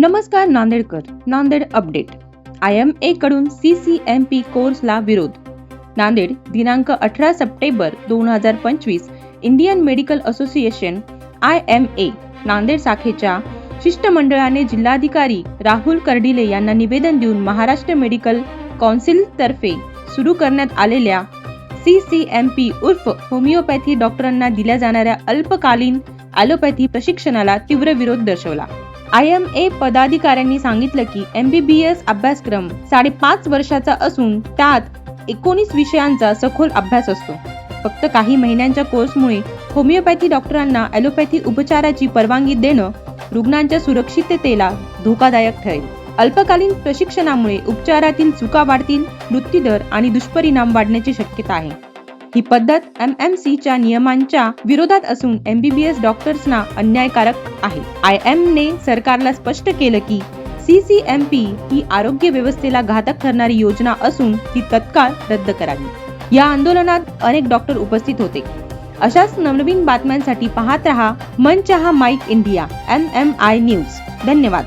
नमस्कार Nandedkar Nanded update. I M A कडून C C M P कोर्सला विरोध. नांदेड दिनांक अठरा सप्टेंबर दोन हजार पंचवीस Indian medical association I M A Nanded शाखेच्या शिष्टमंडळाने जिल्हाधिकारी राहुल कर्डिले यांना निवेदन देऊन महाराष्ट्र मेडिकल कौन्सिलतर्फे सुरू करण्यात आलेल्या सी सी एम पी उर्फ होमिओपॅथी डॉक्टरांना दिल्या जाणाऱ्या अल्पकालीन ॲलोपॅथी प्रशिक्षणाला तीव्र विरोध दर्शवला. आय एम ए पदाधिकाऱ्यांनी सांगितलं की एमबीबीएस अभ्यासक्रम साडेपाच वर्षाचा असून त्यात एकोणीस विषयांचा सखोल अभ्यास असतो. फक्त काही महिन्यांच्या कोर्समुळे होमिओपॅथी डॉक्टरांना ॲलोपॅथी उपचाराची परवानगी देणं रुग्णांच्या सुरक्षिततेला धोकादायक ठरेल. अल्पकालीन प्रशिक्षणामुळे उपचारातील चुका वाढतील मृत्यूदर आणि दुष्परिणाम वाढण्याची शक्यता आहे. ही पद्धत एम एम च्या नियमांच्या विरोधात असून एमबीबीएस डॉक्टर्सना अन्यायकारक आहे. आय एम ने सरकारला स्पष्ट केलं की सी सी एम पी ही आरोग्य व्यवस्थेला घातक ठरणारी योजना असून ती तत्काळ रद्द करावी. या आंदोलनात अनेक डॉक्टर उपस्थित होते. अशाच नवनवीन बातम्यांसाठी पाहत रहा मन चहा mike India M M I news धन्यवाद.